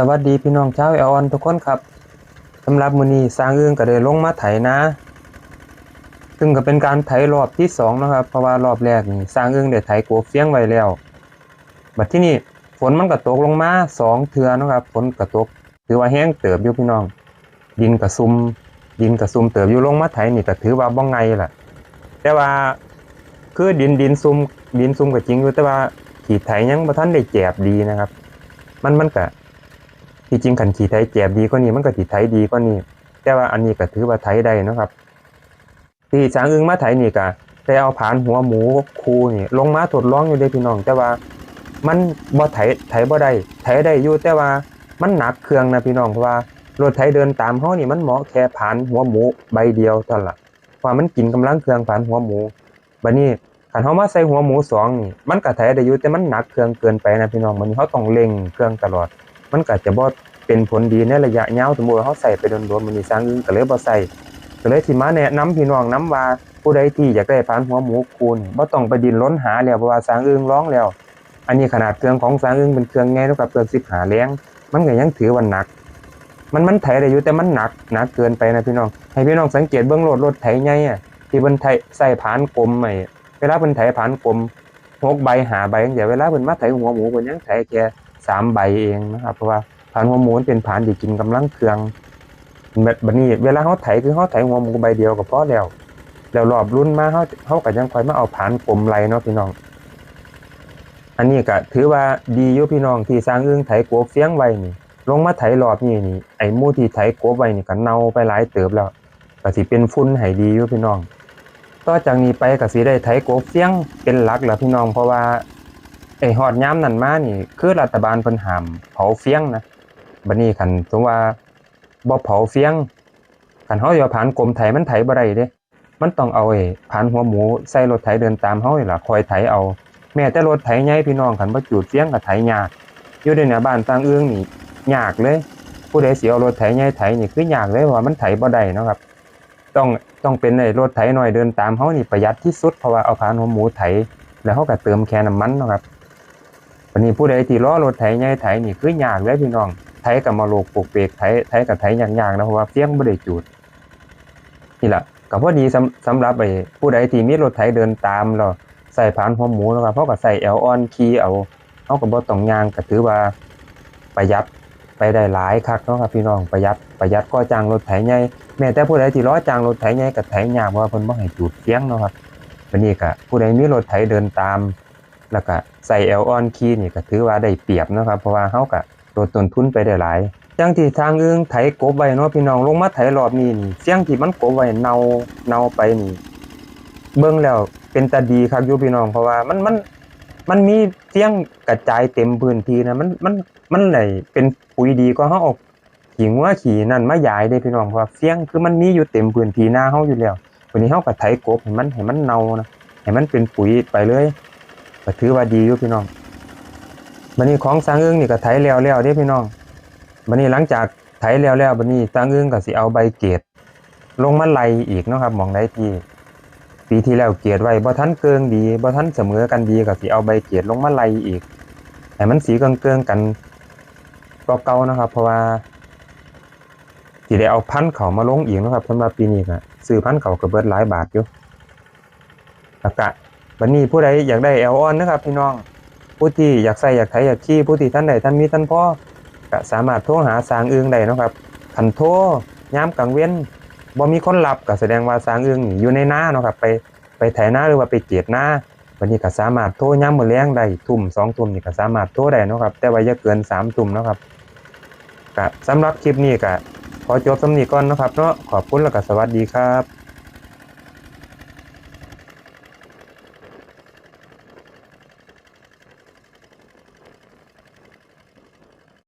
สวัสดีพี่น้องชาวเอออนทุกคนครับสำหรับมือนี้สร้างเอื้องก็ได้ลงมาไถนาซึ่งก็เป็นการไถรอบที่สองนะครับ เพราะว่ารอบแรกนี่สร้างเอื้องได้ไถโกบเฟียงไว้แล้วบัดที่นี่ฝนมันก็ตกลงมาสองเทื่อนะครับฝนก็ตกถือว่าแห้งเติบอยู่พี่น้อง ดินก็ซุ่มดินก็ซุ่มเติบอยู่ลงมาไถนี่ก็ถือว่าบ่ไงล่ะ แต่ว่าคือดินดินซุ่มดินซุ่มก็จริงอยู่แต่ว่าขีดไถยังบ่ทันได้แจบดีนะครับ มันมันก็ ที่จริงขันขี่ไทยแจบดีกว่านี้มันก็ติไทยดีกว่านี้ แต่ว่าอันนี้ก็ถือว่าไทยได้นะครับที่สางอึงมาไทยนี่ก็ได้เอาผานหัวหมูคูนี่ลงมาทดลองอยู่เด้อพี่น้อง แต่ว่ามันบ่ไถไถบ่ได้ไถได้อยู่แต่ว่ามันหนักเครื่องนะพี่น้องเพราะว่ารถไถเดินตามเฮานี่มันเหมาะแค่ผานหัวหมูใบเดียวเท่านั้นล่ะเพราะว่ามันกินกำลังเครื่องผานหัวหมูบัดนี้คันเฮามาใส่หัวหมูสองนี่มันก็ไถได้อยู่แต่มันหนักเครื่องเกินไปนะพี่น้องบันเฮาต้องเร่งเครื่องตลอด มันก็จะบ่เป็นผลดีในระยะยาวสมมุติเฮาใส่ไปโดนๆมันนี่สร้างอื่นก็เลยบ่ใส่ก็เลยสิมาแนะนำพี่น้องนํว่าผู้ใดที่อยากได้พานหัวหมูคูณบ่ต้องไปดิ้นรนหาแล้วเพราะว่าสร้างอึ้งร้องแล้ว อันนี้ขนาดเครื่องของสร้างอึ้งเป็นเครื่องใหญ่เท่ากับเครื่อง15แรงมันก็ยังถือว่าหนัก มันมันไถได้อยู่แต่มันหนักหนักเกินไปนะพี่น้อง ให้พี่น้องสังเกตเบื้องรถรถไถใหญ่ะที่เพิ่นไถใส่ผานกลมไอ้เวลาเพิ่นไถผานกลมหกใบหาใบจังซี่เวลาเพิ่นมาไถหัวหมูเพิ่นยังไถแค่ สามใบเองนะครับ เพราะว่าผานหัวหมูมันเป็นผานที่กินกำลังเครื่องแบบบัดนี้เวลาเขาไถคือเขาไถหัวหมูใบเดียวก็พอแล้ว แล้วรอบรุ่นมาเขาเขาก็ยังคอยมาเอาผานกลมไหลเนาะพี่น้อง อันนี้ก็ถือว่าดีอยู่พี่น้องที่สร้างอึ้งไถกบเฟียงไว้นี่ ลงมาไถรอบนี้นี่ไอ้มูที่ไถกบไว้นี่ก็เน่าไปหลายเติบแล้วก็สิเป็นฝุ่นให้ดีอยู่พี่น้อง ต่อจากนี้ไปก็สิได้ไถกบเฟียงเป็นหลักแล้วพี่น้องเพราะว่า ไอ้ฮอดยามนั้นมานี่ คือรัฐบาลเพิ่นห้ามเผาเฟียงนะบัดนี้คันสมมุติว่าบ่เผาเฟียงคันเฮาสิเอาผ่านกลมไถมันไถบ่ได้เด้ มันต้องเอาไอ้ผ่านหัวหมูใส่รถไถเดินตามเฮานี่ล่ะคอยไถเอา แม้แต่รถไถใหญ่พี่น้องคันบ่จูดเฟียงก็ไถยากอยู่ในหน้าบ้านต่างเอื้องนี่ยากเลย ผู้ใดสิเอารถไถใหญ่ไถนี่คือยากเลยว่ามันไถบ่ได้เนาะครับต้องต้องเป็นไอ้รถไถน้อยเดินตามเฮานี่ประหยัดที่สุดเพราะว่าเอาผ่านหัวหมูไถแล้วเฮาก็เติมแค่น้ำมันเนาะครับ วันนี้ผู้ใดที่ล้อรถไถใหญ่ไถนี่คือยากเลยพี่น้องไถกับมาโลกปลูกเปกไถไถกับไถยากๆนะเพราะว่าเฟี้ยงบ่ได้จูดนี่แหละก็พอดีสำสำหรับไอ้ผู้ใดที่มีรถไถเดินตามแล้วใส่ผานหัวหมูแล้วก็เพราะก็ใส่แอลออนขี่เอาเฮาก็บ่ต้องยางก็ถือว่าประหยัดไปได้หลายคักเนาะครับพี่น้องประหยัดประหยัดก็จางรถไถใหญ่แม้แต่ผู้ใดที่ล้อจางรถไถใหญ่ก็ไถยากเพราะว่าเพิ่นบ่ให้จูดเฟี้ยงเนาะครับวันนี้ก็ผู้ใดมีรถไถเดินตามแล้วก็ ใส่แอลออนคีนี่ก็ถือว่าได้เปรียบนะครับเพราะว่าเฮาก็ลดต้นทุนไปได้หลายจังที่ทางอื่นไถกบไว้เนาะพี่น้องลงมาไถรอบนี้นี่เสียงที่มันกบไว้เน่าเน่าไปนี่ เบิ่งแล้วเป็นตาดีครับอยู่พี่น้องเพราะว่ามันมันมันมีเสียงกระจายเต็มพื้นที่นะมันมันมันได้เป็นปุ๋ยดีกว่าเฮาเอาขี้งัวขี้นั่นมายายเด้พี่น้องเพราะว่าเสียงคือมันมีอยู่เต็มพื้นที่หน้าเฮาอยู่แล้ววันนี้เฮาก็ไถกบให้มันให้มันเน่านะให้มันเป็นปุ๋ยไปเลย ก็ถือว่าดีอยู่พี่น้องบัดนี้ของสร้างอึ้งนี่ก็ไถแล้วแล้วเด้พี่น้องบัดนี้หลังจากไถแล้วแล้วบัดนี้สร้างอึ้งก็สิเอาใบเกตลงมาไล่อีกเนาะครับมองใดที่ปีที่แล้วเกตไว้บ่ทันเกิงดีบ่ทันเสมอกันดีก็สิเอาใบเกตลงมาไล่อีกให้มันสีเกิงๆกันก็เก่านะครับ เพราะว่าสิได้เอาพันธ์เขามาลงอีกนะครับสำหรับปีนี้ก็ซื้อพันธ์เขาก็เบิดหลายบาทอยู่แล้วก็ วันนี้ผู้ใดอยากได้แอลออนนะครับพี่น้อง ผู้ที่อยากใส่อยากไถอยากขี่ผู้ที่ท่านใดท่านมีท่านพ่อก็สามารถโทรหาสางอึงได้นะครับคันโทรยามกลางเว้นบ่มีคนรับก็แสดงว่าสางอึงอยู่ในหน้านะครับไปไปไถหน้าหรือว่าไปเกียดหน้าวันนี้ก็สามารถโทรยามมื้อแลงได้ทุ่มสองทุ่มนี่ก็สามารถโทรได้นะครับ แต่ว่าอย่าเกินสามทุ่มนะครับก็สำหรับคลิปนี้ก็ขอจบสำนีก่อนนะครับเนาะขอบคุณแล้วก็สวัสดีครับ